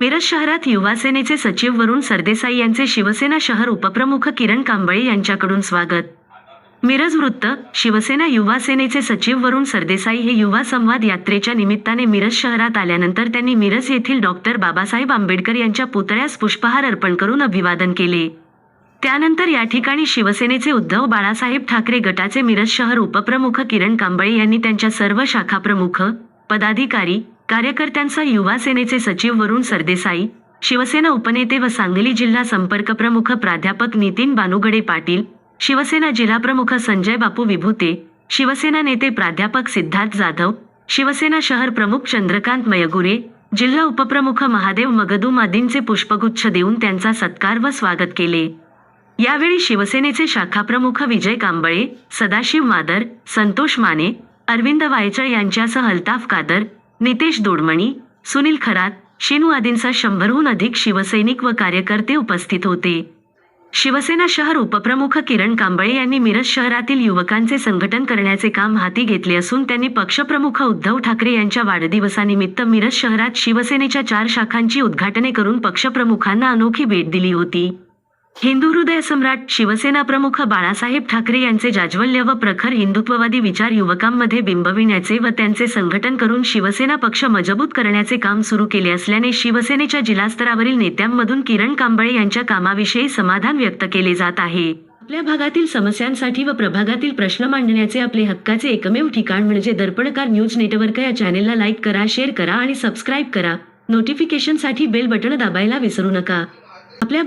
मिरज शहरात युवा सेनेचे सचिव वरुण सरदेसाई यांचे शिवसेना शहर उपप्रमुख किरण कांबळे यांच्याकडून स्वागत. मिरज वृत्त शिवसेना युवा सेनेचे सचिव वरुण सरदेसाई हे युवा संवाद यात्रेच्या निमित्ताने मिरज शहरात आल्यानंतर त्यांनी मिरज येथील डॉक्टर बाबासाहेब आंबेडकर यांच्या पुतळ्यास पुष्पहार अर्पण करून अभिवादन केले. त्यानंतर या ठिकाणी शिवसेनेचे उद्धव बाळासाहेब ठाकरे गटाचे मिरज शहर उपप्रमुख किरण कांबळे यांनी त्यांच्या सर्व शाखाप्रमुख पदाधिकारी कार्यकर्त्यांचा युवा सेनेचे सचिव वरुण सरदेसाई शिवसेना उपनेते व सांगली जिल्हा संपर्क प्रमुख प्राध्यापक नितीन बानुगडे पाटील शिवसेना जिल्हाप्रमुख संजय बापू विभूते शिवसेना नेते प्राध्यापक सिद्धार्थ जाधव शिवसेना शहर प्रमुख चंद्रकांत मयगुरे जिल्हा उपप्रमुख महादेव मगदू मादींचे पुष्पगुच्छ देऊन त्यांचा सत्कार व स्वागत केले. यावेळी शिवसेनेचे शाखाप्रमुख विजय कांबळे सदाशिव मादर संतोष माने अरविंद वायचळ यांच्यासह अल्ताफ कादर नितेश दोडमणी सुनील खरात शिनू आदींसह शंभरहून अधिक शिवसैनिक व कार्यकर्ते उपस्थित होते. शिवसेना शहर उपप्रमुख किरण कांबळे यांनी मिरज शहरातील युवकांचे संघटन करण्याचे काम हाती घेतले असून त्यांनी पक्षप्रमुख उद्धव ठाकरे यांच्या वाढदिवसानिमित्त मिरज शहरात शिवसेनेच्या चार शाखांची उद्घाटने करून पक्षप्रमुखांना अनोखी भेट दिली होती. हिंदू हृदय सम्राट शिवसेना प्रमुख बाळासाहेब ठाकरे यांचे जाज्वल्य व प्रखर हिंदुत्ववादी विचार युवकांमध्ये बिंबविण्याचे व त्यांचे संघटन करून शिवसेना पक्ष मजबूत करण्याचे काम सुरू केले असल्याने शिवसेनेच्या जिल्हास्तरावरील नेत्यांमधून किरण कांबळे यांच्या कामाविषयी समाधान व्यक्त केले जात आहे. आपल्या भागातील समस्यांसाठी व प्रभागातील प्रश्न मांडण्याचे आपले हक्काचे एकमेव ठिकाण म्हणजे दर्पणकार न्यूज नेटवर्क या चॅनेलला लाईक करा शेअर करा आणि सबस्क्राईब करा. नोटिफिकेशनसाठी बेल बटण दाबायला विसरू नका. आपल्या